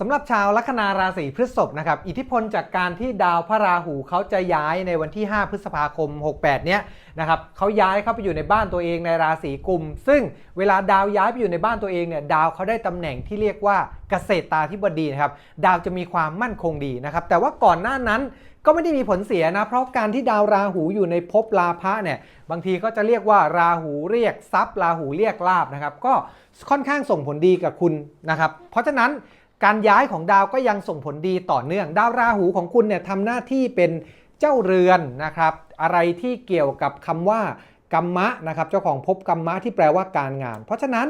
สำหรับชาวลัคนาราศีพฤษภนะครับ อิทธิพลจากการที่ดาวพระราหูเขาจะย้ายในวันที่ 5 พฤษภาคม 68 เนี้ยนะครับเขาย้ายเข้าไปอยู่ในบ้านตัวเองในราศีกุม ซึ่งเวลาดาวย้ายไปอยู่ในบ้านตัวเองเนี่ยดาวเขาได้ตำแหน่งที่เรียกว่าเกษตรตาธิบดีนะครับดาวจะมีความมั่นคงดีนะครับแต่ว่าก่อนหน้านั้นก็ไม่ได้มีผลเสียนะ เพราะการที่ดาวราหูอยู่ในภพลาภะเนี่ยบางทีก็จะเรียกว่าราหูเรียกทรัพย์ราหูเรียกลาบนะครับก็ค่อนข้างส่งผลดีกับคุณนะครับเพราะฉะนั้น การย้ายของดาวก็ยังส่งผลดีต่อเนื่อง ดาวราหูของคุณเนี่ยทำหน้าที่เป็นเจ้าเรือนนะครับ อะไรที่เกี่ยวกับคำว่ากรรมะนะครับ เจ้าของภพกรรมะที่แปลว่าการงาน เพราะฉะนั้น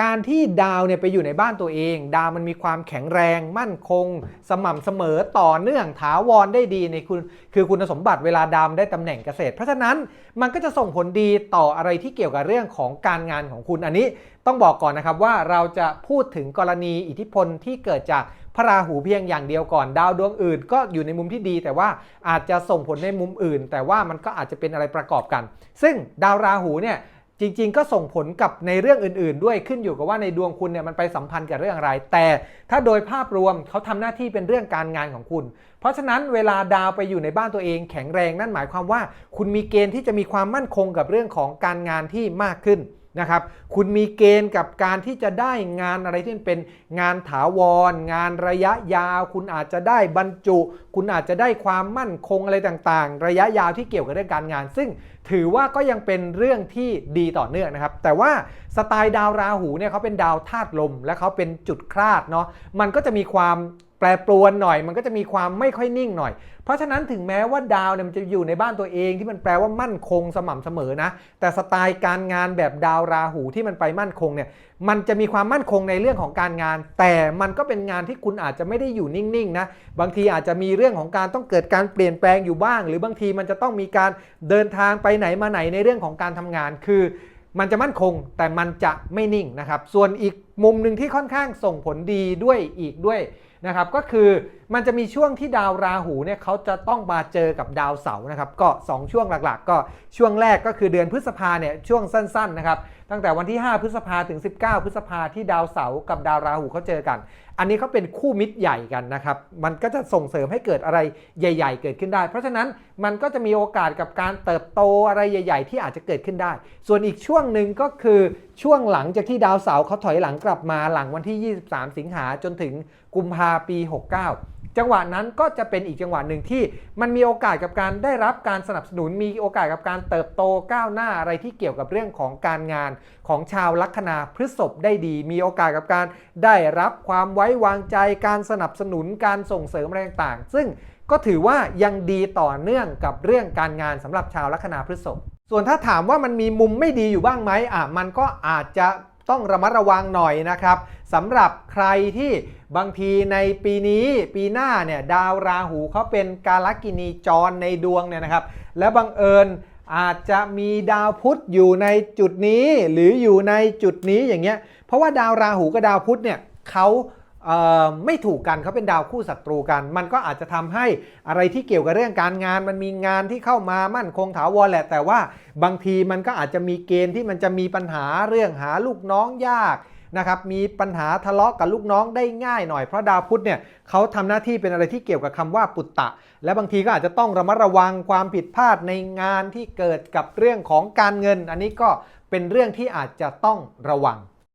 การที่ดาวเนี่ยไปอยู่ในบ้านตัวเอง ดาวมันมีความแข็งแรงมั่นคง สม่ำเสมอต่อเนื่องถาวรได้ดีในคุณคือคุณสมบัติเวลาดาวได้ตำแหน่งเกษตร เพราะฉะนั้นมันก็จะส่งผลดีต่ออะไรที่เกี่ยวกับเรื่องของการงานของคุณอันนี้ต้องบอกก่อนนะครับว่าเราจะพูดถึงกรณีอิทธิพลที่เกิดจากพระราหูเพียงอย่างเดียวก่อนดาวดวงอื่น ก็อยู่ในมุมที่ดี แต่ว่าอาจจะส่งผลในมุมอื่น แต่ว่ามันก็อาจจะเป็นอะไรประกอบกัน ซึ่งดาวราหูเนี่ย จริงๆ ก็ส่งผลกับในเรื่องอื่น ๆ ด้วยขึ้นอยู่กับว่าในดวงคุณเนี่ยมันไปสัมพันธ์กับเรื่องอะไร แต่ถ้าโดยภาพรวมเขาทำหน้าที่เป็นเรื่องการงานของคุณ เพราะฉะนั้นเวลาดาวไปอยู่ในบ้านตัวเอง แข็งแรงนั่นหมายความว่า คุณมีเกณฑ์ที่จะมีความมั่นคงกับเรื่องของการงานที่มากขึ้น นะครับ คุณมีเกณฑ์กับการที่จะได้งานอะไรที่เป็นงานถาวร งานระยะยาว คุณอาจจะได้บรรจุ คุณอาจจะได้ความมั่นคงอะไรต่างๆ ระยะยาวที่เกี่ยวกับเรื่องการงาน ซึ่งถือว่าก็ยังเป็นเรื่องที่ดีต่อเนื่องนะครับ แต่ว่าสไตล์ดาวราหูเนี่ยเขาเป็นดาวธาตุลม และเขาเป็นจุดคลาดเนาะ มันก็จะมีความ แปรปรวนหน่อยมันก็จะมีความไม่ค่อยนิ่งหน่อย เพราะฉะนั้นถึงแม้ว่าดาวเนี่ยมันจะอยู่ในบ้านตัวเองที่มันแปลว่ามั่นคงสม่ำเสมอนะ แต่สไตล์การงานแบบดาวราหูที่มันไปมั่นคงเนี่ยมันจะมีความมั่นคงในเรื่องของการงาน แต่มันก็เป็นงานที่คุณอาจจะไม่ได้อยู่นิ่งๆนะบางทีอาจจะมีเรื่องของการต้องเกิดการเปลี่ยนแปลงอยู่บ้าง หรือบางทีมันจะต้องมีการเดินทางไปไหนมาไหนในเรื่องของการทำงานคือ มันจะมั่นคงแต่มันจะไม่นิ่งนะครับส่วนอีก มุมหนึ่งที่ค่อนข้างส่งผลดีด้วยอีกด้วยนะครับก็คือมันจะมีช่วงที่ดาวราหูเนี่ยเขาจะต้องมาเจอกับดาวเสาร์นะครับก็ 2 ช่วงหลักๆ ก็ช่วงแรกก็คือเดือนพฤษภาเนี่ยช่วงสั้นๆนะครับตั้งแต่วันที่ 5 พฤษภาถึง 19 พฤษภาที่ดาวเสาร์กับดาวราหูเขาเจอกัน อันนี้เขาเป็นคู่มิตรใหญ่กันนะครับมันก็จะส่งเสริมให้เกิดอะไรใหญ่ ๆ เกิดขึ้นได้ เพราะฉะนั้นมันก็จะมีโอกาสกับการเติบโตอะไรใหญ่ ๆ ที่อาจจะเกิดขึ้นได้ ส่วนอีกช่วงหนึ่งก็คือช่วงหลังจากที่ดาวเสาร์เขาถอยหลังกลับมาหลังวันที่ 23 สิงหาจนถึงกุมภาปี 69 จังหวะนั้นก็จะเป็นอีกจังหวะหนึ่งที่มันมีโอกาสกับการได้รับการสนับสนุน มีโอกาสกับการเติบโตก้าวหน้าอะไรที่เกี่ยวกับเรื่องของการงานของชาวลัคนาพฤษภได้ดี มีโอกาสกับการได้รับความไว้วางใจการสนับสนุนการส่งเสริมอะไรต่างๆ ซึ่งก็ถือว่ายังดีต่อเนื่องกับเรื่องการงานสำหรับชาวลัคนาพฤษภส่วนถ้าถามว่ามันมีมุมไม่ดีอยู่บ้างไหมอะมันก็อาจจะ ต้องระมัดระวังหน่อยนะครับสำหรับใครที่บางทีในปีนี้ปีหน้าเนี่ยดาวราหูเขาเป็นกาลกินีจรในดวงเนี่ยนะครับ และบังเอิญอาจจะมีดาวพุธอยู่ในจุดนี้ หรืออยู่ในจุดนี้อย่างเงี้ยเพราะว่าดาวราหูกับดาวพุธเนี่ยเขา ไม่ถูกกันเขาเป็นดาวคู่ศัตรูกัน มันก็อาจจะทำให้อะไรที่เกี่ยวกับเรื่องการงาน มันมีงานที่เข้ามามั่นคงถาวรแหละ แต่ว่าบางทีมันก็อาจจะมีเกณฑ์ที่มันจะมีปัญหาเรื่องหาลูกน้องยากนะครับมีปัญหาทะเลาะกับลูกน้องได้ง่ายหน่อยเพราะดาวพุธเนี่ยเขาทำหน้าที่เป็นอะไรที่เกี่ยวกับคำว่าปุตตะ และบางทีก็อาจจะต้องระมัดระวังความผิดพลาดในงานที่เกิดกับเรื่องของการเงิน อันนี้ก็เป็นเรื่องที่อาจจะต้องระวัง